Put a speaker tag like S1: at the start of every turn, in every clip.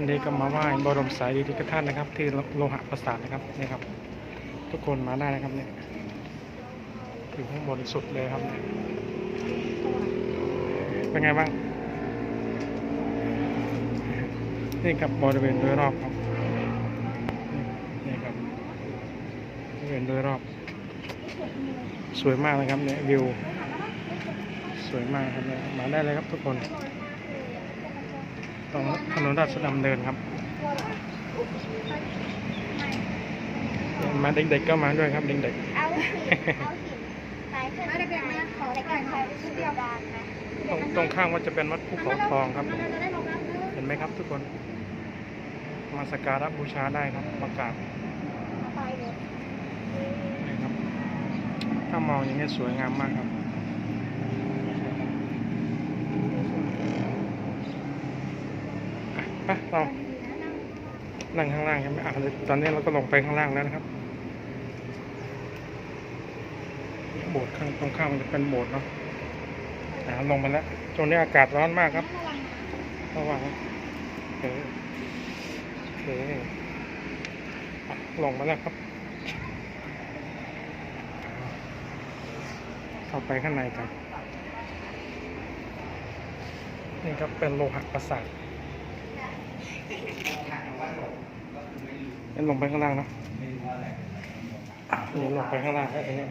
S1: วันนี้ก็มาไหว้บรมสายดีทิกท่านนะครับ ที่โลหะประสาทนะครับนี่ครับ ทุกคนมาได้นะครับเนี่ยอยู่ข้างบนสุดเลยครับ เป็นไงบ้าง นี่ครับบริเวณโดยรอบครับนี่ครับบริเวณโดยรอบ สวยมากเลยครับเนี่ยวิว สวยมากครับเนี่ยมาได้เลยครับทุกคน ตรงถนนราชดำเนินครับมาเด็กๆก็มาด้วยครับเด็ก
S2: เอาหินเอาหินสายขึ้นไปขอแต่การใช้ชุดเดียวกันนะ
S1: ๆตรงตรงข้างว่าจะเป็นวัดภูเขาทองครับเห็นไหมครับทุกคน มาสักการะบูชาได้ครับประกาศ
S2: ไปเลย
S1: นี่ครับ ถ้ามองอย่างนี้สวยงามมากครับ อะไปเรานั่งข้างล่างกันไหมอะตอนนี้เราก็ลงไปข้างล่างแล้วนะครับโบสถ์ข้างตรงข้ามมันจะเป็นโบสถ์เนาะอ่าลงมาแล้วช่วงนี้อากาศร้อนมากครับระวังโอเคโอเคลงมาแล้วครับเข้าไปข้างในกันนี่ครับเป็นโลหะประสาท นี่ลงไปข้างล่างเนอะอะนี่ลงไปข้างล่างแล้วทีนี้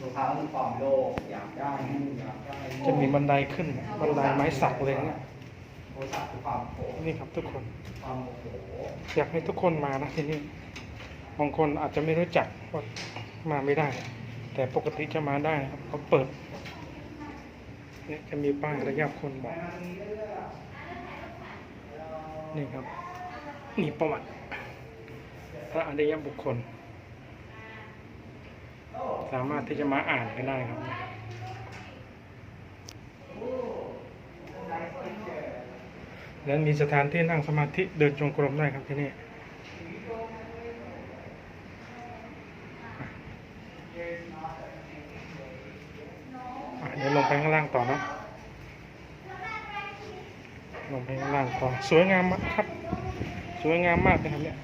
S3: ตัวเขาคือปลอมโลกอยากได้นู่นอยากได้
S1: จะมีบันไดขึ้น บันไดไม้สักเลยเนี่ย
S3: โทรศัพท์คือความโผล่
S1: นี่ครับทุกคน
S3: ความโมโห
S1: อยากให้ทุกคนมานะที่นี่ บางคนอาจจะไม่รู้จักว่ามาไม่ได้ แต่ปกติจะมาได้นะครับเขาเปิดเนี่ยจะมีป้ายระยะคนบอก นี่ครับ นี่ประวัติ พระอริยบุคคล สามารถที่จะมาอ่านกันได้ครับและมีสถานที่นั่งสมาธิเดินจงกรมได้ครับที่นี่อะเดี๋ยวลงไปข้างล่างต่อนะ ลงไปข้างล่างต่อสวยงามมากครับ สวยงามมากนะครับเนี่ย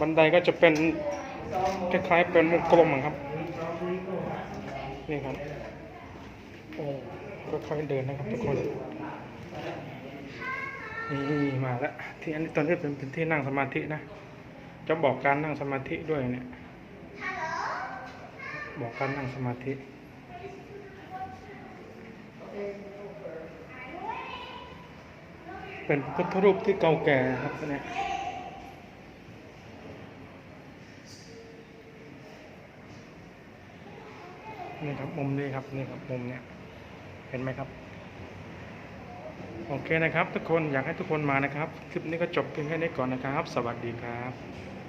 S1: บันไดก็จะเป็นคล้ายๆเป็นวงกลมอะครับ นี่ครับโอ้ค่อยๆเดินนะครับทุกคนนี่มาแล้วที่อันนี้ตอนนี้เป็นเป็นที่นั่งสมาธินะ จะบอกการนั่งสมาธิด้วยเนี่ย บอกการนั่งสมาธิ เป็นพระพุทธรูปที่เก่าแก่ครับเนี่ยนี่ครับมุมนี้ครับนี่ครับมุมเนี้ยเห็นไหมครับ โอเคนะครับ ทุกคนอยากให้ทุกคนมานะครับ คลิปนี้ก็จบเพียงแค่นี้ก่อนนะครับ สวัสดีครับ